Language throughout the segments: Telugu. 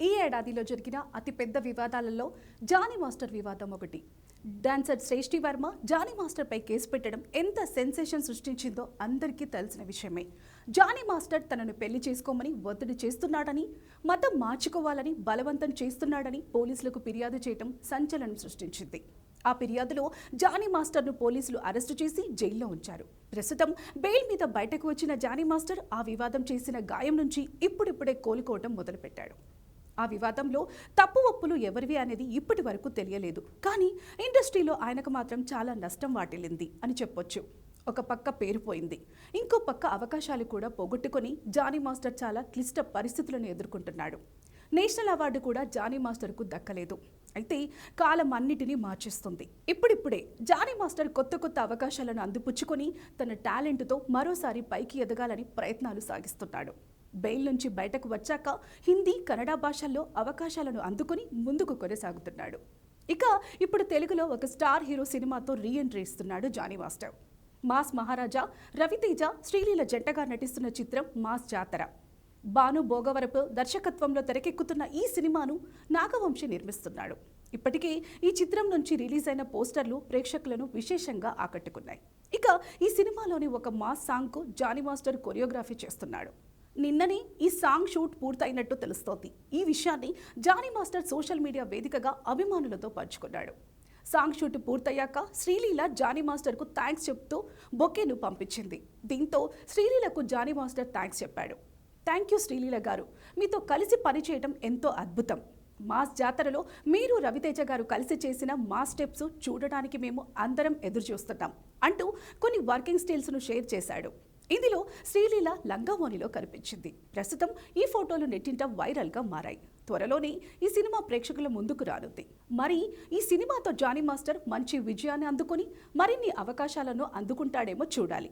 ఈ ఏడాదిలో జరిగిన అతిపెద్ద వివాదాలలో జానీ మాస్టర్ వివాదం ఒకటి. డాన్సర్ శ్రేష్ఠి వర్మ జానీ మాస్టర్పై కేసు పెట్టడం ఎంత సెన్సేషన్ సృష్టించిందో అందరికీ తెలిసిన విషయమే. జానీ మాస్టర్ తనను పెళ్ళి చేసుకోమని ఒత్తిడి చేస్తున్నాడని మతం మార్చుకోవాలని బలవంతం చేస్తున్నాడని పోలీసులకు ఫిర్యాదు చేయడం సంచలనం సృష్టించింది. ఆ ఫిర్యాదులో జానీ మాస్టర్ను పోలీసులు అరెస్టు చేసి జైల్లో ఉంచారు. ప్రస్తుతం బెయిల్ మీద బయటకు వచ్చిన జానీ మాస్టర్ ఆ వివాదం చేసిన గాయం నుంచి ఇప్పుడిప్పుడే కోలుకోవడం మొదలుపెట్టాడు. ఆ వివాదంలో తప్పు ఒప్పులు ఎవరివి అనేది ఇప్పటి వరకు తెలియలేదు. కానీ ఇండస్ట్రీలో ఆయనకు మాత్రం చాలా నష్టం వాటిల్లింది అని చెప్పొచ్చు. ఒక పక్క పేరుపోయింది ఇంకో పక్క అవకాశాలు కూడా పోగొట్టుకొని జానీ మాస్టర్ చాలా క్లిష్ట పరిస్థితులను ఎదుర్కొంటున్నాడు. నేషనల్ అవార్డు కూడా జానీ మాస్టర్కు దక్కలేదు. అయితే కాలం అన్నిటినీ మార్చేస్తుంది. ఇప్పుడిప్పుడే జానీ మాస్టర్ కొత్త కొత్త అవకాశాలను అందిపుచ్చుకొని తన టాలెంట్తో మరోసారి పైకి ఎదగాలని ప్రయత్నాలు సాగిస్తున్నాడు. బెయిల్ నుంచి బయటకు వచ్చాక హిందీ కన్నడ భాషల్లో అవకాశాలను అందుకుని ముందుకు కొనసాగుతున్నాడు. ఇక ఇప్పుడు తెలుగులో ఒక స్టార్ హీరో సినిమాతో రీ ఎంట్రీ ఇస్తున్నాడు జానీ మాస్టర్. మాస్ మహారాజా రవితేజ శ్రీలీల జంటగా నటిస్తున్న చిత్రం మాస్ జాతర. భాను భోగవరపు దర్శకత్వంలో తెరకెక్కుతున్న ఈ సినిమాను నాగవంశి నిర్మిస్తున్నాడు. ఇప్పటికే ఈ చిత్రం నుంచి రిలీజ్ అయిన పోస్టర్లు ప్రేక్షకులను విశేషంగా ఆకట్టుకున్నాయి. ఇక ఈ సినిమాలోని ఒక మాస్ సాంగ్కు జానీ మాస్టర్ కొరియోగ్రఫీ చేస్తున్నాడు. నిన్ననే ఈ సాంగ్ షూట్ పూర్తయినట్టు తెలుస్తోంది. ఈ విషయాన్ని జానీ మాస్టర్ సోషల్ మీడియా వేదికగా అభిమానులతో పంచుకున్నాడు. సాంగ్ షూట్ పూర్తయ్యాక శ్రీలీల జానీ మాస్టర్కు థ్యాంక్స్ చెప్తూ బొకేను పంపించింది. దీంతో శ్రీలీలకు జానీ మాస్టర్ థ్యాంక్స్ చెప్పాడు. Thank you Sreeleela garu. మీతో కలిసి పనిచేయడం ఎంతో అద్భుతం. మాస్ జాతరలో మీరు రవితేజ గారు కలిసి చేసిన మా స్టెప్స్ చూడడానికి మేము అందరం ఎదురు చూస్తున్నాం అంటూ కొన్ని వర్కింగ్ స్టిల్స్ను షేర్ చేశాడు. ఇందులో శ్రీలీల లంగామోనిలో కనిపించింది. ప్రస్తుతం ఈ ఫోటోలు నెట్టింట వైరల్గా మారాయి. త్వరలోనే ఈ సినిమా ప్రేక్షకుల ముందుకు రానుంది. మరి ఈ సినిమాతో జానీ మాస్టర్ మంచి విజయాన్ని అందుకొని మరిన్ని అవకాశాలను అందుకుంటాడేమో చూడాలి.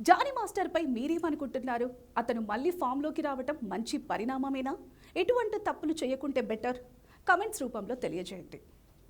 జానీ మాస్టర్పై మీరేమనుకుంటున్నారు? అతను మళ్ళీ ఫామ్లోకి రావటం మంచి పరిణామమేనా? ఎటువంటి తప్పులు చేయకుంటే బెటర్? కమెంట్స్ రూపంలో తెలియజేయండి.